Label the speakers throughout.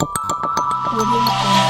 Speaker 1: Audio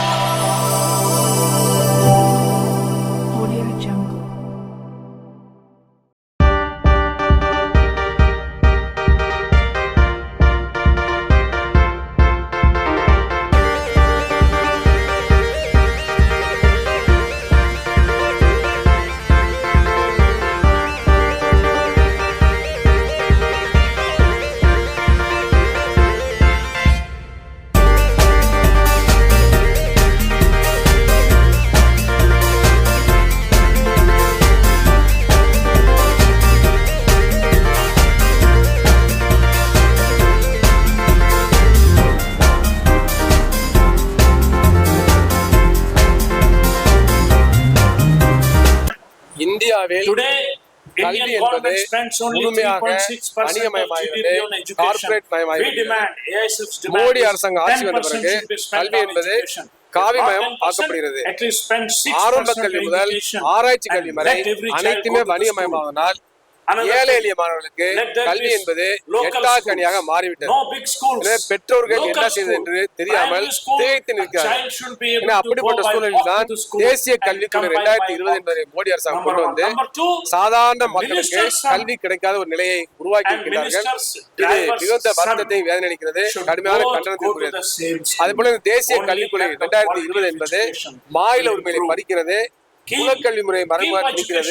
Speaker 2: இந்தியாவில் கல்வி என்பது முழுமையாக
Speaker 3: 3.6% of
Speaker 2: வணிகமயமாகிறது, corporate மயமாகிறது. மோடி
Speaker 3: is
Speaker 2: அரசாங்கம் ஆட்சி வந்த
Speaker 3: 10%
Speaker 2: பிறகு கல்வி என்பது. காவிமயம்
Speaker 3: Not 10%,
Speaker 2: ஆக்கப்படுகிறது.
Speaker 3: at least spend 6%
Speaker 2: ஆரம்ப கல்வி முதல் ஆராய்ச்சி கல்வி வரை அனைத்துமே வணிகமயமாவதனால் ஏழை எளிய மாணவர்களுக்கு கல்வி என்பது
Speaker 3: schools.
Speaker 2: கனியாக மாறிவிட்டது பெற்றோர்கள் என்ன செய்வது. என்று தெரியாமல் திகைத்து நிற்கிறார்கள் அப்படிப்பட்ட சூழலில் தான் தேசிய
Speaker 3: by
Speaker 2: இரண்டாயிரத்தி இருபது. என்பதை மோடி அரசாங்கம் கொண்டு. வந்து சாதாரண மக்களுக்கு கல்வி கிடைக்காத ஒரு நிலையை உருவாக்கி இருக்கிறார்கள் இது மிகுந்த வருத்தத்தை வேதனை அளிக்கிறது
Speaker 3: should
Speaker 2: கடுமையான கண்டனத்திற்குரியது. அதே போல தேசிய
Speaker 3: the
Speaker 2: இரண்டாயிரத்தி இருபது என்பது மாநில உரிமையை. பறிக்கிறது குலக்கல்வி முறை
Speaker 3: politics.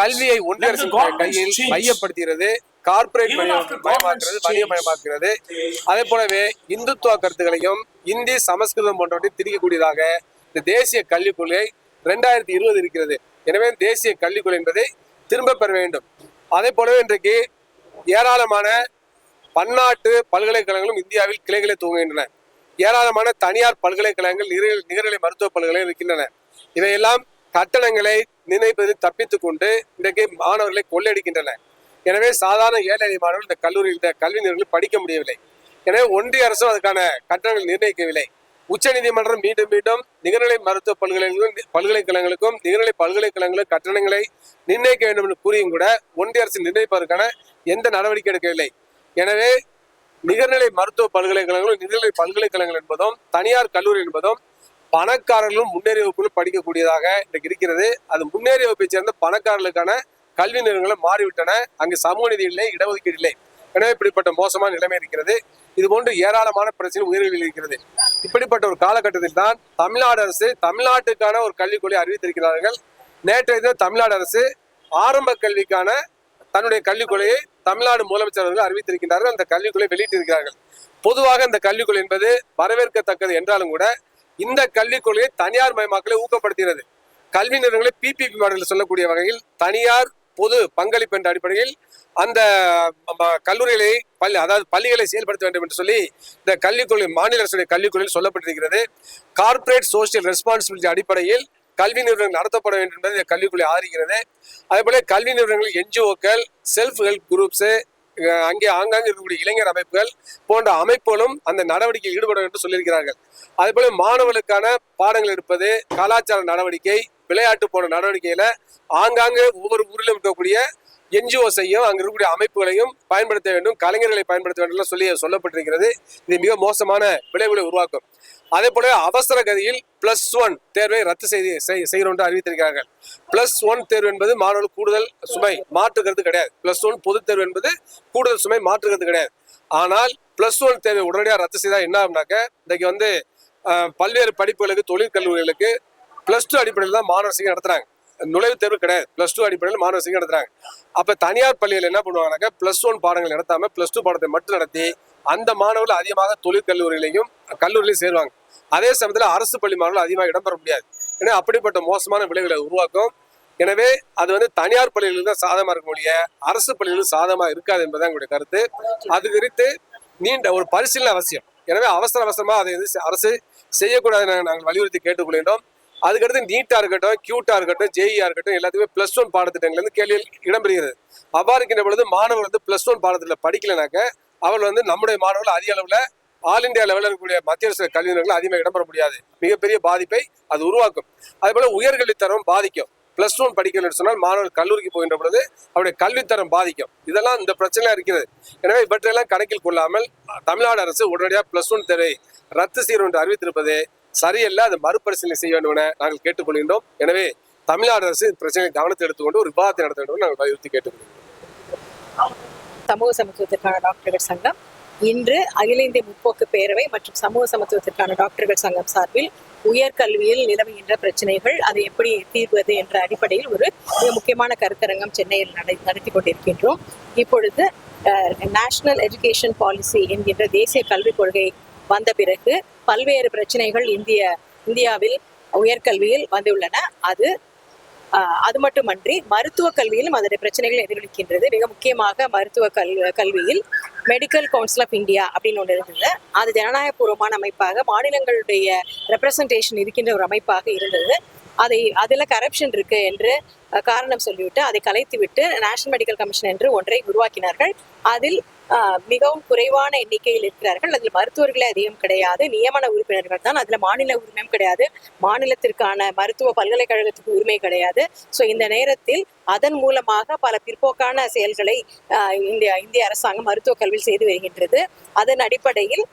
Speaker 2: கல்வியை ஒன்றிய
Speaker 3: governments
Speaker 2: கையில். மையப்படுத்துகிறது.
Speaker 3: After
Speaker 2: மயமாக்குறது வணிகமயமாக்குறது அதே போலவே இந்துத்துவ கருத்துக்களையும் இந்தி சமஸ்கிருதம் போன்றவற்றை திரிக்கக்கூடியதாக இந்த தேசிய கல்விக் கொள்கை ரெண்டாயிரத்தி இருபது இருக்கிறது. எனவே தேசிய கல்விக் கொள்கை என்பதை திரும்ப பெற வேண்டும். அதே போலவே இன்றைக்கு ஏராளமான பன்னாட்டு பல்கலைக்கழகங்களும் இந்தியாவில் கிளைகளை துவங்குகின்றன. ஏராளமான தனியார் பல்கலைக்கழகங்கள் நிகர நிகர்நிலை மருத்துவ பல்கலைக்கழகம் இருக்கின்றன. இவையெல்லாம் கட்டணங்களை நிர்ணயிப்பது தப்பித்துக் கொண்டு இன்றைக்கு மாணவர்களை கொள்ளையடிக்கின்றன எனவே சாதாரண ஏழை எளிய மாணவர்கள் இந்த கல்லூரி இந்த கல்வி நிறுவனங்கள் படிக்க முடியவில்லை. எனவே ஒன்றிய அரசும் அதுக்கான கட்டணங்கள் நிர்ணயிக்கவில்லை. உச்சநீதிமன்றம் மீண்டும் மீண்டும் நிகர்நிலை மருத்துவ பல்கலைகளுக்கும் பல்கலைக்கழகங்களுக்கும் நிகர்நிலை பல்கலைக்கழகங்களும் கட்டணங்களை நிர்ணயிக்க வேண்டும் என்று கூறியும் கூட ஒன்றிய அரசு நிர்ணயிப்பதற்கான எந்த நடவடிக்கை எடுக்கவில்லை. எனவே நிகர்நிலை மருத்துவ பல்கலைக்கழகங்களும் நிகர்நிலை பல்கலைக்கழகங்கள் என்பதும் தனியார் கல்லூரி என்பதும் பணக்காரர்களும் முன்னேறிய வகுப்பிலும் படிக்கக்கூடியதாக இன்றைக்கு இருக்கிறது. அது முன்னேறிய வகுப்பை சேர்ந்த பணக்காரர்களுக்கான கல்வி நிறுவனங்களும் மாறிவிட்டன. அங்கு சமூக நிதி இல்லை இடஒதுக்கீடு இல்லை. எனவே இப்படிப்பட்ட மோசமான நிலைமை இருக்கிறது. இது போன்று ஏராளமான பிரச்சனை உயர்வில் இருக்கிறது. இப்படிப்பட்ட ஒரு காலகட்டத்தில் தான் தமிழ்நாடு அரசு தமிழ்நாட்டுக்கான ஒரு கல்விக் கொள்கை அறிவித்திருக்கிறார்கள். நேற்றைய தினம் தமிழ்நாடு அரசு ஆரம்ப கல்விக்கான தன்னுடைய கல்விக் கொள்கையை தமிழ்நாடு முதலமைச்சர் அவர்கள் அறிவித்திருக்கிறார்கள் அந்த கல்விக் கொள்கை வெளியிட்டிருக்கிறார்கள். பொதுவாக இந்த கல்விக் கொள்கை என்பது வரவேற்கத்தக்கது என்றாலும் கூட இந்த கல்விக் கொள்கை தனியார் மயமாக்கலை ஊக்கப்படுத்துகிறது கல்வி நிறுவனங்களை பிபிபி மாடலில் சொல்லக்கூடிய வகையில் தனியார் பொது பங்களிப்பு என்ற அடிப்படையில் அந்த கல்லூரிகளை பள்ளி அதாவது பள்ளிகளை செயல்படுத்த வேண்டும் என்று சொல்லி இந்த கல்விக் கொள்கை மாநில அரசுடைய கல்விக் கொள்கையில் சொல்லப்பட்டிருக்கிறது. கார்ப்பரேட் சோசியல் ரெஸ்பான்சிபிலிட்டி அடிப்படையில் கல்வி நிறுவனங்கள் நடத்தப்பட வேண்டும் என்பதை இந்த கல்விக் கொள்கை ஆதரிக்கிறது. அதே போல கல்வி நிறுவனங்கள் என்ஜிஓக்கள் செல்ஃப் ஹெல்ப் குரூப்ஸு அங்கே ஆங்காங்கே இருக்கக்கூடிய இளைஞர் அமைப்புகள் போன்ற அமைப்புகளும் அந்த நடவடிக்கையில் ஈடுபட வேண்டும் என்று சொல்லியிருக்கிறார்கள். அதேபோல மாணவர்களுக்கான பாடங்கள் எடுப்பது கலாச்சார நடவடிக்கை விளையாட்டு போன்ற நடவடிக்கையில ஆங்காங்கே ஒவ்வொரு ஊரிலும் இருக்கக்கூடிய என்ஜிஓஸையும் அங்க இருக்கக்கூடிய அமைப்புகளையும் பயன்படுத்த வேண்டும் கலைஞர்களை பயன்படுத்த வேண்டும் சொல்லி சொல்லப்பட்டிருக்கிறது. இது மிக மோசமான விளைவுகளை உருவாக்கும். அதே போல அவசர கதியில் பிளஸ் ஒன் தேர்வை ரத்து செய்து செய்- செய்கிறோம் என்று அறிவித்திருக்கிறார்கள். பிளஸ் ஒன் தேர்வு என்பது மாணவர்கள் கூடுதல் சுமை மாற்றுகிறது கிடையாது. பிளஸ் ஒன் பொதுத் தேர்வு என்பது கூடுதல் சுமை மாற்றுகிறது கிடையாது. ஆனால் பிளஸ் ஒன் தேர்வை உடனடியாக ரத்து செய்தால் என்ன ஆகும்னாக்க இன்றைக்கு வந்து பல்வேறு படிப்புகளுக்கு தொழிற்கல்லூரிகளுக்கு பிளஸ் டூ அடிப்படையில் தான் மாணவர் சேர்க்கை நடத்துறாங்க. நுழைவுத் தேர்வு கிடையாது. பிளஸ் டூ அடிப்படையில் மாணவர் சேர்க்கை நடத்துறாங்க. அப்ப தனியார் பள்ளிகள் என்ன பண்ணுவாங்கன்னாக்க பிளஸ் ஒன் பாடங்கள் நடத்தாம பிளஸ் டூ பாடத்தை மட்டும் நடத்தி அந்த மாணவர்கள் அதிகமாக தொழிற்கல்லூரிகளையும் கல்லூரிலையும் சேருவாங்க. அதே சமயத்தில் அரசு பள்ளி மாணவர்கள் அதிகமாக இடம்பெற முடியாது. ஏன்னா அப்படிப்பட்ட மோசமான விளைவுகளை உருவாக்கும். எனவே அது வந்து தனியார் பள்ளிகளுக்கு தான் சாதகமாக இருக்க முடிய அரசு பள்ளிகளுக்கு சாதகமாக இருக்காது என்பதுதான் எங்களுடைய கருத்து. அது குறித்து நீண்ட ஒரு பரிசீலனை அவசியம். எனவே அவசர அவசரமாக அதை அரசு செய்யக்கூடாது நாங்கள் வலியுறுத்தி கேட்டுக்கொள்கின்றோம். அதுக்கடுத்து நீட்டாக இருக்கட்டும் கியூட்டாக இருக்கட்டும் ஜேஇஆ இருக்கட்டும் எல்லாத்துக்குமே ப்ளஸ் ஒன் பாடத்திட்டங்கள்லேருந்து கேள்வியில் இடம்பெறுகிறது. அவ்வாறு இருக்கின்ற பொழுது மாணவர் வந்து ப்ளஸ் ஒன் பாடத்தில் படிக்கலைனாக்க அவள் வந்து நம்முடைய மாணவர்கள் அதிக அளவில் ஆல் இந்தியா லெவலில் இருக்கக்கூடிய மத்திய அரசு கல்வி நிறுவனங்கள் அதிகமாக இடம்பெற முடியாது. மிகப்பெரிய பாதிப்பை அது உருவாக்கும். அதேபோல் உயர்கல்வித்தரம் பாதிக்கும். பிளஸ் ஒன் படிக்கணும்னு சொன்னால் மாணவர்கள் கல்லூரிக்கு போகின்ற பொழுது அவருடைய கல்வித்தரம் பாதிக்கும். இதெல்லாம் இந்த பிரச்சனையாக இருக்கிறது. எனவே இவற்றையெல்லாம் கணக்கில் கொள்ளாமல் தமிழ்நாடு அரசு உடனடியாக பிளஸ் ஒன் தேவை ரத்து செய்யணும் என்று அறிவித்திருப்பது சரியல்ல அது மறுபரிசீலனை செய்ய வேண்டும் என நாங்கள் கேட்டுக்கொள்கின்றோம். எனவே தமிழ்நாடு அரசு பிரச்சனை கவனத்தை எடுத்துக்கொண்டு ஒரு விவாதத்தை நடத்த வேண்டும் நாங்கள் வலியுறுத்தி கேட்டுக்கொள்கிறோம்.
Speaker 4: சமூக சமத்துவத்திற்கான டாக்டர்கள் சங்கம் இன்று அகில இந்திய முற்போக்கு பேரவை மற்றும் சமூக சமத்துவத்திற்கான டாக்டர்கள் சங்கம் சார்பில் உயர்கல்வியில் நிலவுகின்ற பிரச்சனைகள் அதை எப்படி தீர்வது என்ற அடிப்படையில் ஒரு மிக முக்கியமான கருத்தரங்கம் சென்னையில் நடத்தி கொண்டிருக்கின்றோம். இப்பொழுது நேஷனல் எஜுகேஷன் பாலிசி என்கின்ற தேசிய கல்விக் கொள்கை வந்த பிறகு பல்வேறு பிரச்சனைகள் இந்திய இந்தியாவில் உயர்கல்வியில் வந்துள்ளன. அது அது மட்டுமன்றி மருத்துவ கல்வியிலும் அதனுடைய பிரச்சனைகள் எதிரொலிக்கின்றது. மிக முக்கியமாக மருத்துவ கல் கல்வியில் மெடிக்கல் கவுன்சில் ஆஃப் இந்தியா அப்படின்னு ஒன்று இருந்தது. அது ஜனநாயகபூர்வமான அமைப்பாக மாநிலங்களுடைய ரெப்ரசன்டேஷன் இருக்கின்ற ஒரு அமைப்பாக இருந்தது. அதை அதில் கரப்ஷன் இருக்கு என்று காரணம் சொல்லிவிட்டு அதை கலைத்துவிட்டு நேஷனல் மெடிக்கல் கமிஷன் என்று ஒன்றை உருவாக்கினார்கள். அதில் மிகவும் குறைவான எண்ணிக்கையில் இருக்கிறார்கள். அதில் மருத்துவர்களே அதிகம் கிடையாது. நியமன உறுப்பினர்கள் தான். அதில் மாநில உரிமையும் கிடையாது. மாநிலத்திற்கான மருத்துவ பல்கலைக்கழகத்துக்கு உரிமை கிடையாது. ஸோ இந்த நேரத்தில் அதன் மூலமாக பல பிற்போக்கான செயல்களை இந்திய இந்திய அரசாங்கம் மருத்துவ கல்வியில் செய்து வருகின்றது. அதன் அடிப்படையில்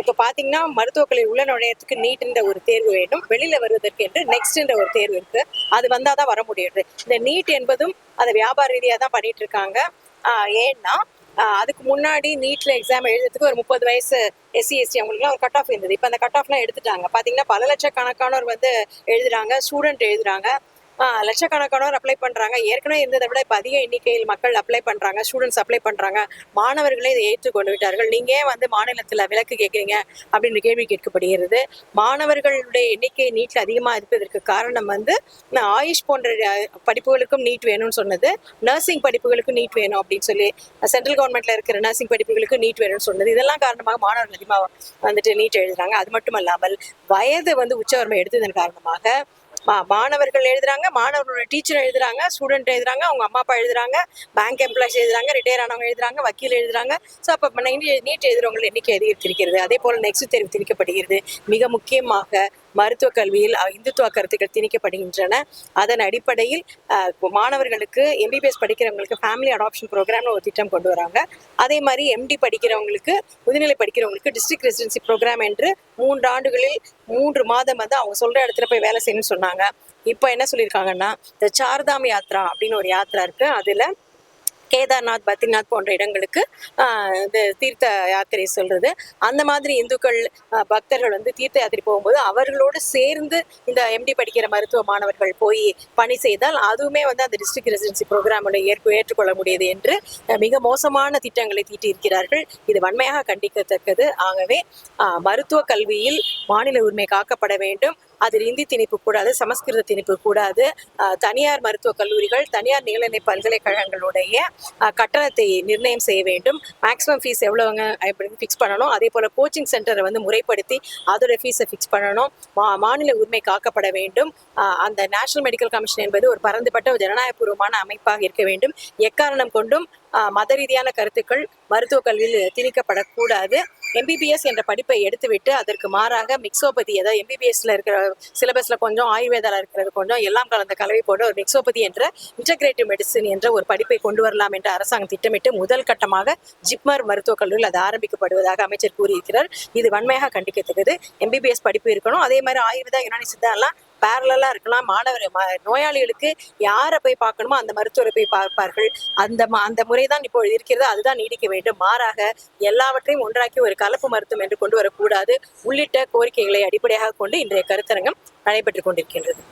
Speaker 4: இப்போ பார்த்தீங்கன்னா மருத்துவக் உள்ள நுழையத்துக்கு நீட்ன்ற ஒரு தேர்வு வேண்டும். வெளியில வருவதற்கு என்று நெக்ஸ்ட்ன்ற ஒரு தேர்வு இருக்கு. அது வந்தால் தான் வர முடியுது. இந்த நீட் என்பதும் அதை வியாபார ரீதியாக தான் பண்ணிட்டு இருக்காங்க. ஏன்னா அதுக்கு முன்னாடி நீட்ல எக்ஸாம் எழுதுறதுக்கு ஒரு முப்பது வயசு எஸ்சி எஸ்டி அவங்களுக்குலாம் ஒரு கட் ஆஃப் இருந்தது. இப்போ அந்த கட் ஆஃப்லாம் எடுத்துட்டாங்க. பார்த்தீங்கன்னா பல லட்சக்கணக்கானோர் வந்து எழுதுறாங்க ஸ்டூடெண்ட் எழுதுறாங்க. லட்சக்கணக்கானோர் அப்ளை பண்ணுறாங்க ஏற்கனவே இருந்ததை விட இப்போ அதிக எண்ணிக்கையில் மக்கள் அப்ளை பண்ணுறாங்க ஸ்டூடெண்ட்ஸ் அப்ளை பண்ணுறாங்க மாணவர்களே இதை ஏற்றுக்கொண்டு விட்டார்கள் நீங்கள் ஏன் வந்து மாநிலத்தில் விலக்கு கேட்குறீங்க? அப்படின்னு கேள்வி கேட்கப்படுகிறது. மாணவர்களுடைய எண்ணிக்கை நீட்டில் அதிகமாக இருப்பதற்கு காரணம் வந்து நான் ஆயுஷ் போன்ற படிப்புகளுக்கும் நீட் வேணும்னு சொன்னது. நர்சிங் படிப்புகளுக்கும் நீட் வேணும் அப்படின்னு சொல்லி சென்ட்ரல் கவர்மெண்ட்டில் இருக்கிற நர்சிங் படிப்புகளுக்கு நீட் வேணும்னு சொன்னது. இதெல்லாம் காரணமாக மாணவர்கள் அதிகமாக வந்துட்டு நீட் எழுதுறாங்க. அது மட்டும் இல்லாமல் வயது வந்து உச்சவரமை எடுத்ததன் காரணமாக மாணவர்கள் எழுதுறாங்க மாணவர்களோட டீச்சர் எழுதுறாங்க ஸ்டூடெண்ட் எழுதுறாங்க அவங்க அம்மா அப்பா எழுதுறாங்க பேங்க் எம்ப்ளாய்ஸ் எழுதுறாங்க ரிட்டையர் ஆனவங்க எழுதுறாங்க வக்கீல் எழுதுறாங்க. ஸோ அப்போ நீட் எழுதுறவங்க எண்ணிக்கை அதிகரித்திருக்கிறது. அதே போல் நெக்ஸ்ட் தேர்வு திணிக்கப்படுகிறது. மிக முக்கியமாக மருத்துவ கல்வியில் இந்துத்துவ கருத்துக்கள் திணிக்கப்படுகின்றன. அதன் அடிப்படையில் இப்போ மாணவர்களுக்கு எம்பிபிஎஸ் படிக்கிறவங்களுக்கு ஃபேமிலி அடாப்ஷன் ப்ரோக்ராம்னு ஒரு திட்டம் கொண்டு வராங்க. அதே மாதிரி எம்டி படிக்கிறவங்களுக்கு முதுநிலை படிக்கிறவங்களுக்கு டிஸ்ட்ரிக்ட் ரெசிடென்சி ப்ரோக்ராம் என்று மூன்று ஆண்டுகளில் மூன்று மாதம் வந்து அவங்க சொல்ற இடத்துல போய் வேலை செய்யணும்னு சொன்னாங்க. இப்போ என்ன சொல்லியிருக்காங்கன்னா இந்த சார்தாம் யாத்ரா அப்படின்னு ஒரு யாத்ரா இருக்கு. அதுல கேதார்நாத் பத்ரிநாத் போன்ற இடங்களுக்கு இந்த தீர்த்த யாத்திரை சொல்றது. அந்த மாதிரி இந்துக்கள் பக்தர்கள் வந்து தீர்த்த யாத்திரை போகும்போது அவர்களோடு சேர்ந்து இந்த எம்டி படிக்கிற மருத்துவ மாணவர்கள் போய் பணி செய்தால் அதுவுமே வந்து அந்த டிஸ்ட்ரிக்ட் ரெசிடென்சி ப்ரோக்ராமோட ஏற்பு ஏற்றுக்கொள்ள முடியாது என்று மிக மோசமான திட்டங்களை தீட்டியிருக்கிறார்கள் இது வன்மையாக கண்டிக்கத்தக்கது. ஆகவே மருத்துவ கல்வியில் மாநில உரிமை காக்கப்பட வேண்டும். அதில் இந்தி திணிப்பு கூடாது சமஸ்கிருத திணிப்பு கூடாது. தனியார் மருத்துவக் கல்லூரிகள் தனியார் நிகழ்நிலை பல்கலைக்கழகங்களுடைய கட்டணத்தை நிர்ணயம் செய்ய வேண்டும். மேக்ஸிமம் ஃபீஸ் எவ்வளோங்க அப்படின்னு ஃபிக்ஸ் பண்ணணும்? அதே போல் கோச்சிங் சென்டரை வந்து முறைப்படுத்தி அதோட ஃபீஸை ஃபிக்ஸ் பண்ணணும். மா மாநில உரிமை காக்கப்பட வேண்டும். அந்த நேஷனல் மெடிக்கல் கமிஷன் என்பது ஒரு பரந்துபட்ட ஒரு ஜனநாயகபூர்வமான அமைப்பாக இருக்க வேண்டும். எக்காரணம் கொண்டும் மத ரீதியான கருத்துக்கள் மருத்துவக் கல்வியில் திணிக்கப்படக்கூடாது எம்பிபிஎஸ் என்ற படிப்பை எடுத்துவிட்டு அதற்கு மாறாக மிக்சோபதி அதாவது எம்பிபிஎஸ்ல இருக்கிற சிலபஸ்ல கொஞ்சம் ஆயுர்வேதால இருக்கிறது கொஞ்சம் எல்லாம் கலந்த கலவை போன்ற ஒரு மிக்சோபதி என்ற இன்டகிரேட்டிவ் மெடிசின் என்ற ஒரு படிப்பை கொண்டு வரலாம் என்று அரசாங்கம் திட்டமிட்டு முதல் கட்டமாக ஜிப்மர் மருத்துவக் கல்லூரியில் அது ஆரம்பிக்கப்படுவதாக அமைச்சர் கூறியிருக்கிறார். இது வன்மையாக கண்டிக்கத்தக்கது. எம்பிபிஎஸ் படிப்பு இருக்கணும். அதே மாதிரி ஆயுர்வேதா யுனானி சித்தா எல்லாம் பேரலா இருக்கலாம் மாணவர் நோயாளிகளுக்கு யாரை போய் பார்க்கணுமோ அந்த மருத்துவரை போய் பார்ப்பார்கள். அந்த அந்த முறை தான் இப்போ இருக்கிறது. அதுதான் நீடிக்க வேண்டும். மாறாக எல்லாவற்றையும் ஒன்றாக்கி ஒரு கலப்பு மருத்துவம் என்று கொண்டு வரக்கூடாது. உள்ளிட்ட கோரிக்கைகளை அடிப்படையாக கொண்டு இன்றைய கருத்தரங்கம் நடைபெற்றுக் கொண்டிருக்கின்றது.